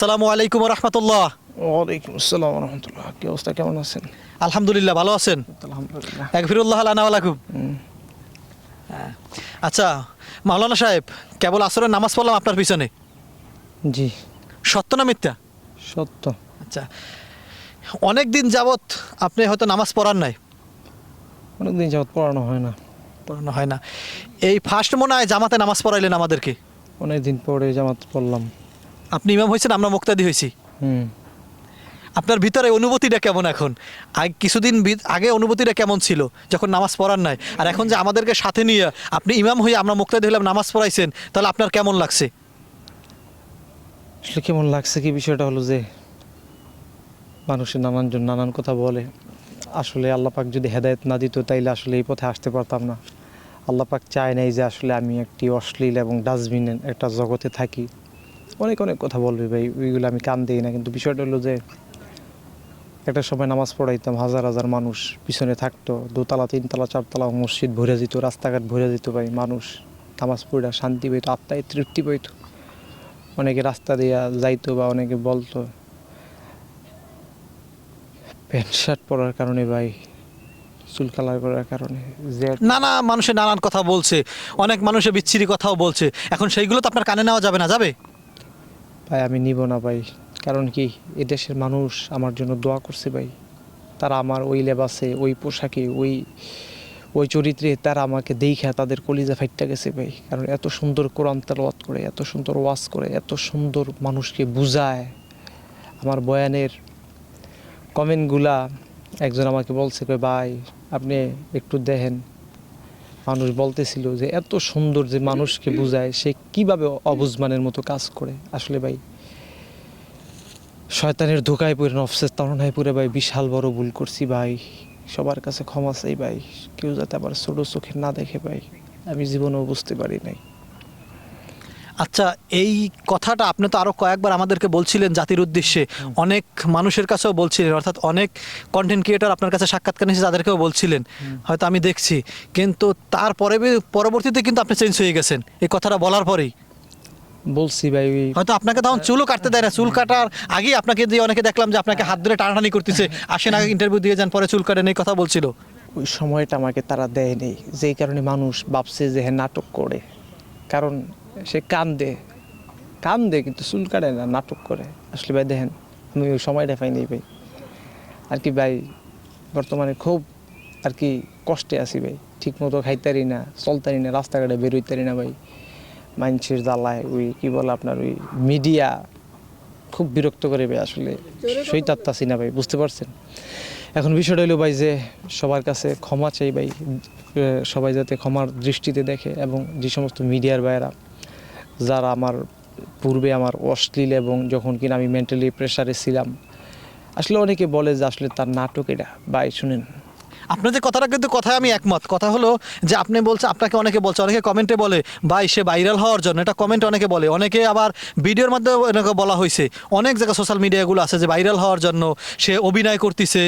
আসসালামু আলাইকুম রহমতুল্লাহ ওয়ালাইকুম আসসালাম রহমতুল্লাহ কি অবস্থা? কেমন আছেন? আলহামদুলিল্লাহ ভালো আছেন? আলহামদুলিল্লাহ। একফিরুল্লাহ আলাইকুম হুম। আচ্ছা মাওলানা সাহেব কেবল আসরের নামাজ পড়লাম আপনার পিছনে? জি। সত্য না মিথ্যা? সত্য। আচ্ছা অনেক দিন যাবত আপনি হয়তো নামাজ পড়ার নাই। অনেক দিন যাবত পড়ানো হয় না। পড়ানো হয় না। এই ফার্স্ট মনে হয় জামাতে নামাজ পড়াইলেন আমাদেরকে? অনেক দিন পরে জামাত পড়লাম। আপনি ইমাম হয়েছেন আমরা মুক্তাদি হয়েছি। হুম। আপনার ভিতরে অনুভূতিটা কেমন এখন? আগে কিছুদিন আগে অনুভূতিটা কেমন ছিল? যখন নামাজ পড়ার নাই। আর এখন যে আমাদেরকে সাথে নিয়ে আপনি ইমাম হয়ে আমরা মুক্তাদি হলাম নামাজ পড়াইছেন তাহলে আপনার কেমন লাগছে? আসলে কেমন লাগছে কি বিষয়টা হলো যে মানুষের নানান জন নানান কথা বলে। আসলে আল্লাহ পাক যদি হেদায়েত না দিত তাইলে আসলে এই পথে আসতে পারতাম না। আল্লাহ পাক চায় নাই যে আসলে আমি একটি অশ্লীল এবং ডাস্টবিনের একটা জগতে থাকি। অনেক অনেক কথা বলবে ভাই, ওইগুলো আমি কান দিই না। কিন্তু বিষয়টা হলো যে, একটা সময় নামাজ পড়াইতাম, হাজার হাজার মানুষ পিছনে থাকতো, দোতলা, তিনতলা, চারতলা মসজিদ ভরে যেত, রাস্তাঘাট ভরে যেত ভাই, মানুষ নামাজ পড়া, শান্তি পাইতো, আত্মায় তৃপ্তি পাইতো। অনেকে রাস্তা দিয়া যাইতো বা অনেকে বলতো, প্যান্ট, শার্ট পরার কারণে ভাই, চুল কালার করার কারণে, যে নানা মানুষের নানান কথা বলছে, অনেক মানুষের বিচ্ছিরি কথাও বলছে, এখন সেইগুলো তো আপনার কানে নেওয়া যাবে না, যাবে? ভাই, আমি নিব না ভাই। কারণ কি এদেশের মানুষ আমার জন্য দোয়া করছে ভাই। তারা আমার ওই লেবাসে, ওই পোশাকে, ওই ওই চরিত্রে তারা আমাকে দেখা তাদের কলিজা ফাইটটা গেছে ভাই। কারণ এত সুন্দর কোরআন তেলাওয়াত করে, এত সুন্দর ওয়াজ করে, এত সুন্দর মানুষকে বুঝায়। আমার বয়ানের কমেন্টগুলা একজন আমাকে বলছে, ভাই, আপনি একটু দেখেন। মানুষ বলতেছিল যে এত সুন্দর যে মানুষকে বুঝায়, সে কীভাবে অবুজমানের মতো কাজ করে? আসলে ভাই, শয়তানের ধোকায় পড়ে, নফসের তরণায় পড়ে ভাই, বিশাল বড় ভুল করছি ভাই। সবার কাছে ক্ষমা চাই ভাই। কেউ যাতে আবার ছোটো চোখে না দেখে ভাই, আমি জীবনেও বুঝতে পারি নাই। আচ্ছা এই কথাটা আপনি তো আরও কয়েকবার আমাদেরকে বলছিলেন জাতির উদ্দেশ্যে। অনেক মানুষের কাছেও বলছিলেন অর্থাৎ অনেক কন্টেন্ট ক্রিয়েটার আপনার কাছে সাক্ষাৎকার নিয়েছে তাদেরকেও বলছিলেন। হয়তো আমি দেখছি। কিন্তু তারপরে পরবর্তীতে কিন্তু আপনি চেঞ্জ হয়ে গেছেন এই কথাটা বলার পরেই। বলছি ভাই হয়তো আপনাকে তখন চুলও কাটতে দেয় না চুল কাটার আগেই আপনাকে দিয়ে অনেকে দেখলাম যে আপনাকে হাত ধরে টানাটানি করতেছে। আসেন আগে ইন্টারভিউ দিয়ে যান পরে চুল কাটেন এই কথা বলছিল। ওই সময়টা আমাকে তারা দেয়নি যেই কারণে মানুষ ভাবছে যে হ্যাঁ নাটক করে। কারণ সে কান্দে। কান্দে কিন্তু চুল কাটে না, নাটক করে। আসলে ভাই দেখেন, আমি ওই সময়টা পাইনি ভাই। আর কি ভাই, বর্তমানে খুব আর কি কষ্টে আছি ভাই। ঠিক মতো খাইতারি না, চলতারি না, রাস্তাঘাটে বেরোইতারি না ভাই। মানুষের জ্বালায়, ওই কি বলে আপনার, ওই মিডিয়া খুব বিরক্ত করে ভাই আসলে। সইতাত্তাছি না ভাই, বুঝতে পারছেন? এখন বিষয়টা হলো ভাই যে, সবার কাছে ক্ষমা চাই ভাই। সবাই যাতে ক্ষমার দৃষ্টিতে দেখে এবং যে সমস্ত মিডিয়ার ভাইয়েরা যারা আমার পূর্বে আমার অশ্লীল এবং যখন কিনা আমি মেন্টালি প্রেশারে ছিলাম, আসলে অনেকে বলে যে আসলে তার নাটক এটা। বাই শুনেন আপনার যে কথাটা কিন্তু কথায় আমি একমত। কথা হলো যে আপনি বলছে, আপনাকে অনেকে বলছে, অনেকে কমেন্টে বলে, ভাই, সে ভাইরাল হওয়ার জন্য। এটা কমেন্টে অনেকে বলে। অনেকে আবার ভিডিওর মাধ্যমে এরকম বলা হয়েছে। অনেক জায়গায় সোশ্যাল মিডিয়াগুলো আছে যে ভাইরাল হওয়ার জন্য সে অভিনয় করতেছে,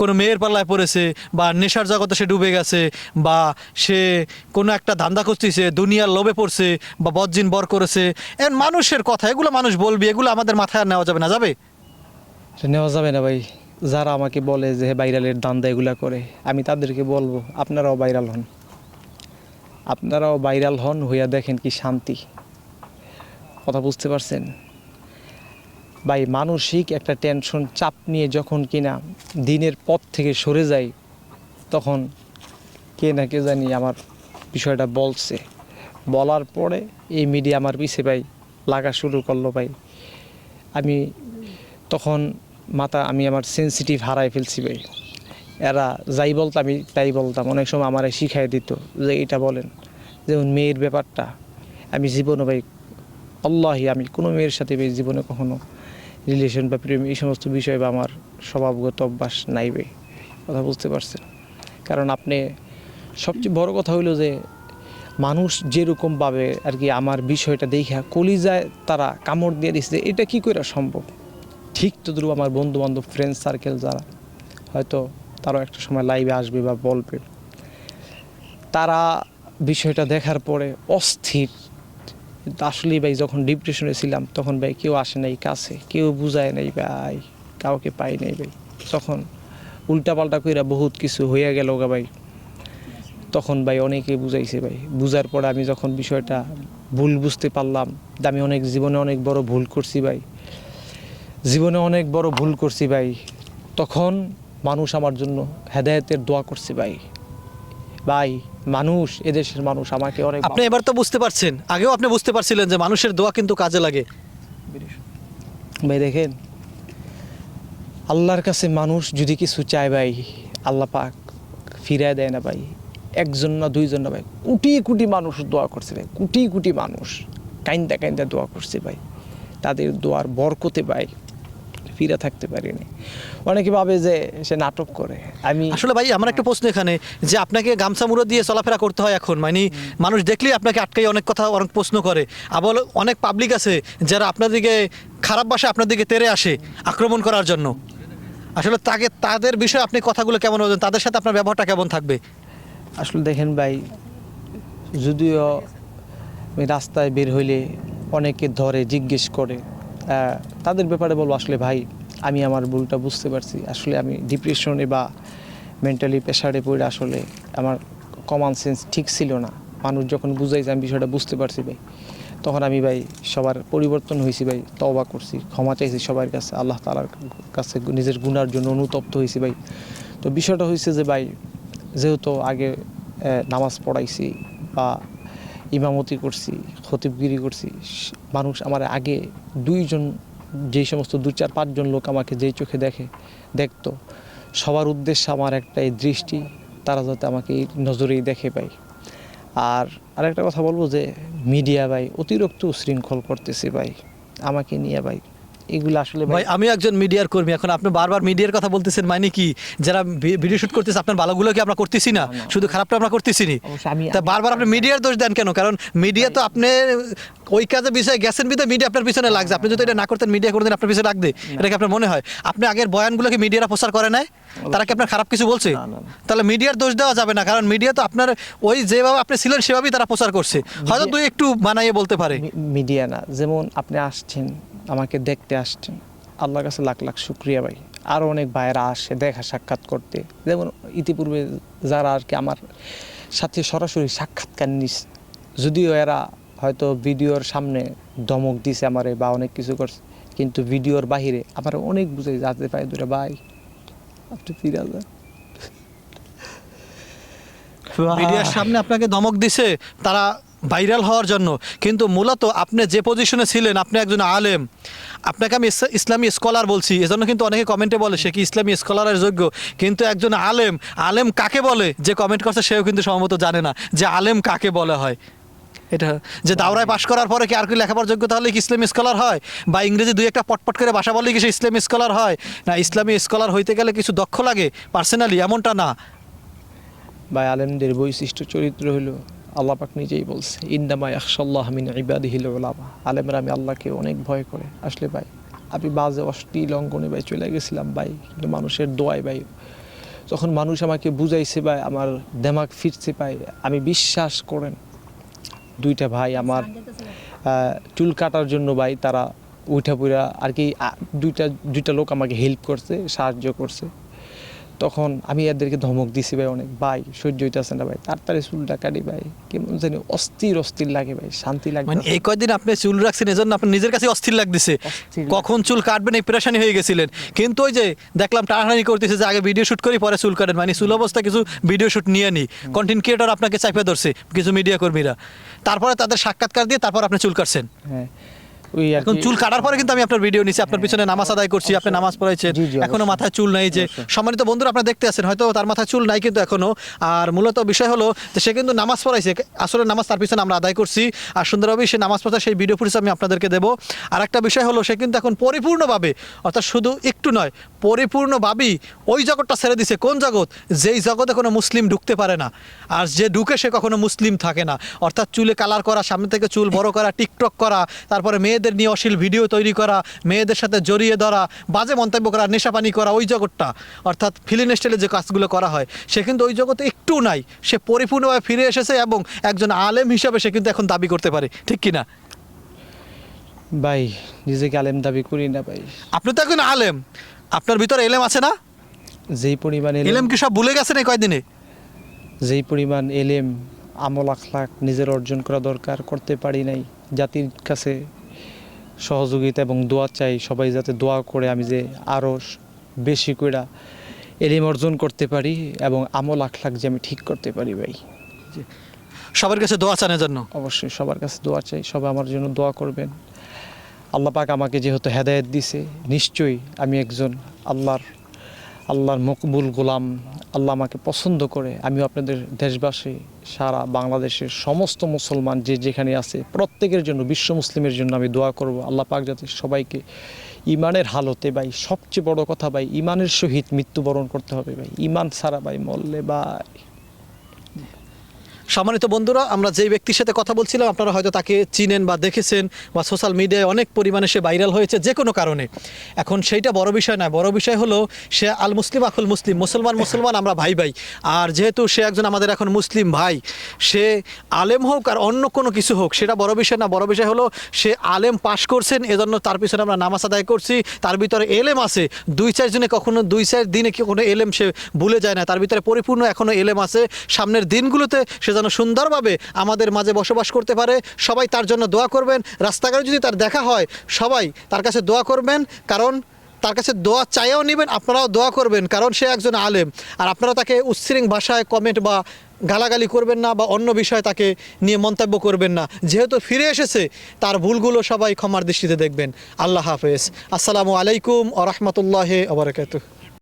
কোনো মেয়ের পাল্লায় পড়েছে, বা নেশার জগতে সে ডুবে গেছে, বা সে কোনো একটা ধান্দা করতেছে, দুনিয়ার লোভে পড়ছে, বা বজ্জিন বর করেছে। এর মানুষের কথা, এগুলো মানুষ বলবি, এগুলো আমাদের মাথায় আর নেওয়া যাবে না, যাবে? নেওয়া যাবে না ভাই। যারা আমাকে বলে যে ভাইরালের দান্দা এগুলা করে, আমি তাদেরকে বলব, আপনারাও ভাইরাল হন। আপনারাও ভাইরাল হন হইয়া দেখেন কি শান্তি। কথা বুঝতে পারছেন? ভাই, মানসিক একটা টেনশন চাপ নিয়ে যখন কিনা দিনের পথ থেকে সরে যাই, তখন কে না কে জানি আমার বিষয়টা বলছে। বলার পরে এই মিডিয়া আমার পিছে ভাই লাগা শুরু করল ভাই। আমি তখন মাথা আমি আমার সেন্সিটিভ হারাই ফেলছি ভাই। এরা যাই বলতাম আমি তাই বলতাম। অনেক সময় আমার শিখাই দিত যে এটা বলেন। যেমন মেয়ের ব্যাপারটা। আমি জীবনে ভাই, আল্লাহি আমি কোনো মেয়ের সাথে ভাই জীবনে কখনো রিলেশন বা প্রেম এই সমস্ত বিষয় বা আমার স্বভাবগত অভ্যাস নাই ভাই। কথা বুঝতে পারছেন? কারণ আপনি সবচেয়ে বড় কথা হইল যে মানুষ যেরকমভাবে আর কি আমার বিষয়টা দেখা কলিজায় তারা কামড় দিয়ে দিচ্ছে এটা কী করে সম্ভব? ঠিক তো ধরো আমার বন্ধু বান্ধব ফ্রেন্ড সার্কেল যারা, হয়তো তারাও একটা সময় লাইভে আসবে বা বলবে। তারা বিষয়টা দেখার পরে অস্থির। আসলেই ভাই, যখন ডিপ্রেশনে ছিলাম, তখন ভাই কেউ আসে নাই কাছে, কেউ বুঝায় নাই, ভাই, কাউকে পাই নাই ভাই। তখন উল্টাপাল্টা কইরা বহুত কিছু হইয়া গেল গা ভাই। তখন ভাই অনেকে বুঝাইছে ভাই। বুঝার পরে আমি যখন বিষয়টা ভুল বুঝতে পারলাম আমি অনেক জীবনে অনেক বড় ভুল করছি ভাই। জীবনে অনেক বড় ভুল করছি ভাই। তখন মানুষ আমার জন্য হেদায়েতের দোয়া করছে ভাই। ভাই মানুষ এদেশের মানুষ আমাকে অনেক আপনি এবার তো বুঝতে পারছেন। আগেও আপনি বুঝতে পারছিলেন যে মানুষের দোয়া কিন্তু কাজে লাগে। ভাই দেখেন আল্লাহর কাছে মানুষ যদি কিছু চায় ভাই আল্লাহ পাক ফিরায় দেয় না ভাই। একজন না দুইজন না ভাই কোটি কোটি মানুষ দোয়া করছে ভাই কোটি কোটি মানুষ কাইন্দা কাইন্দা দোয়া করছে ভাই। তাদের দোয়ার বরকতে ভাই ফিরে থাকতে পারিনি। অনেকে ভাবে যে সে নাটক করে। আমি আসলে ভাই আমার একটা প্রশ্ন এখানে যে আপনাকে গামছা মুড়ো দিয়ে চলাফেরা করতে হয় এখন? মানে মানুষ দেখলেই আপনাকে আটকাই অনেক কথা অনেক প্রশ্ন করে। আবার অনেক পাবলিক আছে যারা আপনার দিকে খারাপ ভাষা আপনার দিকে তেরে আসে আক্রমণ করার জন্য। আসলে তাকে তাদের বিষয়ে আপনি কথাগুলো কেমন বলবেন? তাদের সাথে আপনার ব্যবহারটা কেমন থাকবে? আসলে দেখেন ভাই যদিও রাস্তায় বের হইলে অনেকে ধরে জিজ্ঞেস করে তাদের ব্যাপারে বলব, আসলে ভাই, আমি আমার ভুলটা বুঝতে পারছি। আসলে আমি ডিপ্রেশনে বা মেন্টালি প্রেশারে পড়ে আসলে আমার কমন সেন্স ঠিক ছিল না। মানুষ যখন বুঝাইছে আমি বিষয়টা বুঝতে পারছি ভাই, তখন আমি ভাই সবার পরিবর্তন হয়েছি ভাই, তওবা করছি, ক্ষমা চাইছি সবার কাছে, আল্লাহ তালার কাছে নিজের গুনার জন্য অনুতপ্ত হয়েছি ভাই। তো বিষয়টা হয়েছে যে ভাই, যেহেতু আগে নামাজ পড়াইছি বা ইমামতি করছি, খতিবগিরি করছি মানুষ আমার আগে দুইজন যেই সমস্ত দু চার পাঁচজন লোক আমাকে যেই চোখে দেখে, দেখত। সবার উদ্দেশ্যে আমার একটা এই দৃষ্টি, তারা যাতে আমাকে এই নজরেই দেখে পাই আর আরেকটা কথা বলব যে, মিডিয়া ভাই, অতিরিক্ত শৃঙ্খল করতেছে ভাই, আমাকে নিয়ে ভাই। এগুলো আসলে ভাই আমি একজন মিডিয়ার কর্মী। এখন আপনি বারবার মিডিয়ার কথা বলতেছেন মানে কি? যারা ভিডিও শুট করতেছে আপনার ভালোগুলো কি আমরা করতেছি না? শুধু খারাপটা আমরা করতেছি নি তা বারবার আপনি মিডিয়ার দোষ দেন কেন? কারণ মিডিয়া তো আপনি ওই কাজে বিষয়ে গেছেন বিধে মিডিয়া আপনার পিছনে লাগছে। আপনি যদি এটা না করতেন মিডিয়া করতেন আপনার পিছনে লাগবে। এটা কি আপনার মনে হয়? আপনি আগের বয়ানগুলো কি মিডিয়ারা প্রচার করে নাই? তারা কি আপনার খারাপ কিছু বলছে। তাহলে মিডিয়ার দোষ দেওয়া যাবে না কারণ মিডিয়া তো আপনার ওই যেভাবে আপনি ছিলেন সেভাবেই তারা প্রচার করছে। হয়তো দুই একটু বানাইয়ে বলতে পারে। মিডিয়া না যেমন আপনি আসছেন আমাকে দেখতে আসছেন। আল্লাহর কাছে লাখ লাখ শুক্রিয়া ভাই। আরও অনেক ভাইয়েরা আসে, দেখা, সাক্ষাৎ করতে। যেমন ইতিপূর্বে যারা আর কি আমার সাথে সরাসরি সাক্ষাৎকার নিস, যদিও এরা হয়তো ভিডিওর সামনে ধমক দিছে আমারে বা অনেক কিছু করছে, কিন্তু ভিডিওর বাহিরে আমার অনেক বুঝাই যাতে পাই দূরে ভাই। আপনি ফিরে যান মিডিয়ার সামনে আপনাকে ধমক দিছে, তারা ভাইরাল হওয়ার জন্য। কিন্তু মূলত আপনি যে পজিশনে ছিলেন আপনি একজন আলেম। আপনাকে আমি ইসলামী স্কলার বলছি এজন্য কিন্তু অনেকে কমেন্টে বলে সে কি ইসলামী স্কলারের যোগ্য? কিন্তু একজন আলেম আলেম কাকে বলে? যে কমেন্ট করছে সেও কিন্তু সম্ভবত জানে না যে আলেম কাকে বলে হয়। এটা যে দাওরায় পাশ করার পরে কি আর কি লেখাপড়ার যোগ্যতা হলে কি ইসলামী স্কলার হয়? বা ইংরেজি দুই একটা পটপট করে ভাষা বলে কি সে ইসলামী স্কলার হয়? না ইসলামী স্কলার হইতে গেলে কিছু দক্ষ লাগে? পার্সোনালি এমনটা না। ভাই আলেমদের বৈশিষ্ট্য চরিত্র হলো আল্লাহ পাক নিজেই বলছে ইন্দামা একশাল্লাহ মিন ইবাদিহিল ওলামা আলেমরা আমি আল্লাহকে অনেক ভয় করে। আসলে ভাই, আমি বাজে অশ্লীল অঙ্গনে ভাই চলে গেছিলাম ভাই, কিন্তু মানুষের দোয়ায় ভাই, যখন মানুষ আমাকে বুঝাইছে ভাই, আমার দেমাগ ফিরছে ভাই, আমি বিশ্বাস করেন, দুইটা ভাই আমার চুল কাটার জন্য ভাই তারা উঠা পুরা আর কি দুইটা দুইটা লোক আমাকে হেল্প করছে, সাহায্য করছে। তখন আমি এদেরকে ধমক দিছি ভাই অনেক ভাই সহ্য হইতেছে না ভাই তাড়াতাড়ি চুলটা কাটি ভাই কেমন জানি অস্থির অস্থির লাগে ভাই শান্তি লাগে মানে এই কয়দিন আপনি চুল রাখছেন এজন্য আপনার নিজের কাছে অস্থির লাগতেছে। কখন চুল কাটবেন এই পেরেশানি হয়ে গেছিলেন। কিন্তু ওই যে দেখলাম টানাটানি করতেছে যে আগে ভিডিও শুট করি পরে চুল কাটেন। মানে চুল অবস্থা কিছু ভিডিও শুট নিয়ে নি। কন্টেন্ট ক্রিয়েটর আপনাকে চাপে ধরছে কিছু মিডিয়া কর্মীরা। তারপরে তাদের সাক্ষাৎকার দিয়ে তারপর আপনি চুল কাটছেন। হ্যাঁ। ওই এখন চুল কাটার পরে কিন্তু আমি আপনার ভিডিও নিছি আপনার পিছনে নামাজ আদায় করছি আপনি নামাজ পড়াইছেন। এখনও মাথায় চুল নাই যে। সম্মানিত বন্ধুরা আপনারা দেখতে আছেন হয়তো তার মাথায় চুল নাই কিন্তু এখনও। আর মূলত বিষয় হলো যে সে কিন্তু নামাজ পড়াইছে আসলে নামাজ তার পিছনে আমরা আদায় করছি। আর সুন্দরভাবে সে নামাজ পড়া সেই ভিডিও ফুটেজ আমি আপনাদেরকে দেবো। আর একটা বিষয় হলো সে কিন্তু এখন পরিপূর্ণভাবে অর্থাৎ শুধু একটু নয় পরিপূর্ণভাবেই ওই জগৎটা ছেড়ে দিছে। কোন জগৎ? যেই জগতে কোনো মুসলিম ঢুকতে পারে না। আর যে ঢুকে সে কখনো মুসলিম থাকে না। অর্থাৎ চুলে কালার করা সামনে থেকে চুল বড় করা টিকটক করা তারপরে মেয়েদের নিয়ে অশ্লীল ভিডিও তৈরি করা মেয়েদের সাথে জড়িয়ে ধরা বাজে মন্তব্য করা নেশাপানি করা ওই জগৎটা। অর্থাৎ ফিলিন স্টাইলে যে কাজগুলো করা হয় সে কিন্তু ওই জগতে একটু নাই। সে পরিপূর্ণভাবে ফিরে এসেছে এবং একজন আলেম হিসাবে সে কিন্তু এখন দাবি করতে পারে। ঠিক কি না ভাই নিজেকে আলেম দাবি করি না ভাই। আপনি তো এখন আলেম। আপনার ভিতরে এলেম আছে না? যেই পরিমাণ এলেম এলেম কি সব ভুলে গেছেন এই কয়দিনে? যেই পরিমাণ এলেম আমল আখলাক নিজের অর্জন করা দরকার করতে পারি নাই জাতির কাছে সহযোগিতা এবং দোয়া চাই সবাই যাতে দোয়া করে আমি যে আরও বেশি করে এলিম অর্জন করতে পারি এবং আমল আখ লাখ যে আমি ঠিক করতে পারি ভাই। সবার কাছে দোয়া চানের জন্য অবশ্যই সবার কাছে দোয়া চাই সবাই আমার জন্য দোয়া করবেন। আল্লাহ পাক আমাকে যেহেতু হেদায়ত দিছে নিশ্চয়ই আমি একজন আল্লাহর আল্লাহর মকবুল গোলাম, আল্লাহ আমাকে পছন্দ করে। আমিও আপনাদের দেশবাসী, সারা বাংলাদেশের সমস্ত মুসলমান যে যেখানে আছে, প্রত্যেকের জন্য, বিশ্ব মুসলিমের জন্য আমি দোয়া করব। আল্লাহ পাক যাতে সবাইকে ইমানের হালতে ভাই, সবচেয়ে বড় কথা ভাই ইমানের সহিত মৃত্যুবরণ করতে হবে ভাই। ইমান ছাড়া ভাই মল্লে ভাই। সম্মানিত বন্ধুরা, আমরা যেই ব্যক্তির সাথে কথা বলছিলাম, আপনারা হয়তো তাকে চিনেন বা দেখেছেন বা সোশ্যাল মিডিয়ায় অনেক পরিমাণে সে ভাইরাল হয়েছে যে কোনো কারণে। এখন সেইটা বড় বিষয় নয়, বড় বিষয় হলো সে আল মুসলিম আকুল মুসলিম, মুসলমান মুসলমান, আমরা ভাই ভাই। আর যেহেতু সে একজন আমাদের এখন মুসলিম ভাই, সে আলেম হোক আর অন্য কোনো কিছু হোক, সেটা বড় বিষয় না, বড় বিষয় হলো সে আলেম পাশ করছেন, এজন্য তার পিছনে আমরা নামাজ আদায় করছি, তার ভিতরে এলেম আছে। দুই চার দিনে কখনো, দুই চার দিনে কি কোনো এলেম সে ভুলে যায় না, তার ভিতরে পরিপূর্ণ এখনও এলেম আছে। সামনের দিনগুলোতে সে যেন সুন্দরভাবে আমাদের মাঝে বসবাস করতে পারে। সবাই তার জন্য দোয়া করবেন। রাস্তাঘাটে যদি তার দেখা হয়, সবাই তার কাছে দোয়া করবেন। কারণ তার কাছে দোয়া চাইও নেবেন, আপনারাও দোয়া করবেন, কারণ সে একজন আলেম। আর আপনারা তাকে উচ্ছৃঙ্খ ভাষায় কমেন্ট বা গালাগালি করবেন না বা অন্য বিষয়ে তাকে নিয়ে মন্তব্য করবেন না। যেহেতু ফিরে এসেছে, তার ভুলগুলো সবাই ক্ষমার দৃষ্টিতে দেখবেন। আল্লাহ হাফেজ। আসসালামু আলাইকুম আ রহমতুল্লাহ আবরকাত